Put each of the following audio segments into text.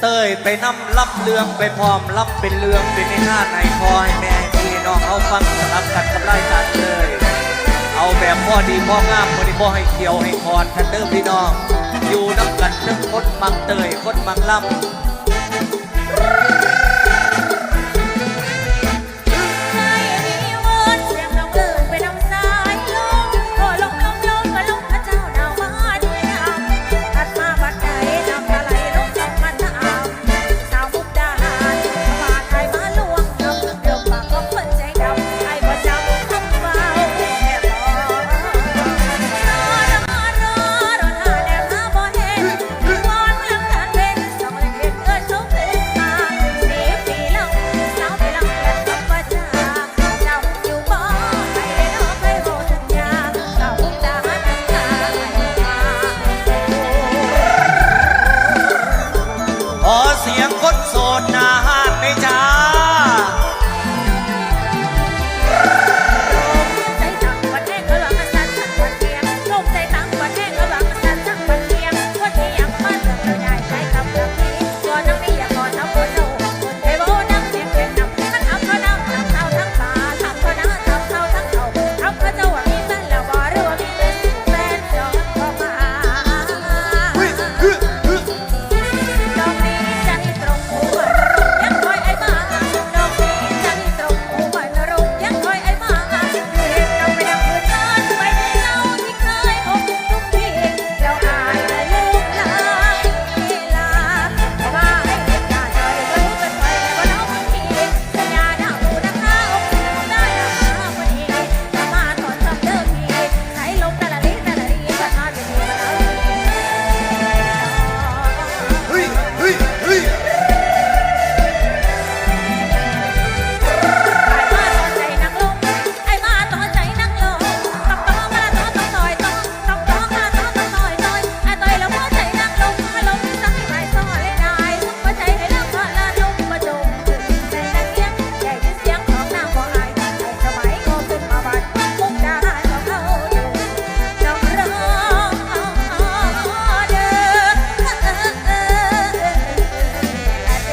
เต้ยไปน้ำรับเรื่องไปพร้อมรับเป็นเรื่องเป็นในหน้าในคอยแม่พี่น้องเอาฟังสลับกันกับไล่กันเลย เอาแบบพ่อดีพ่องามพ่อดีพ่อให้เขียวให้คอนทันเดิมพี่น้อง อยู่น้ำกันนึกคนมังเตยคนมังลำ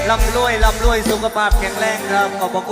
ร่ำรวยร่ำรวยสุขภาพแข็งแรงครับขอบคุณ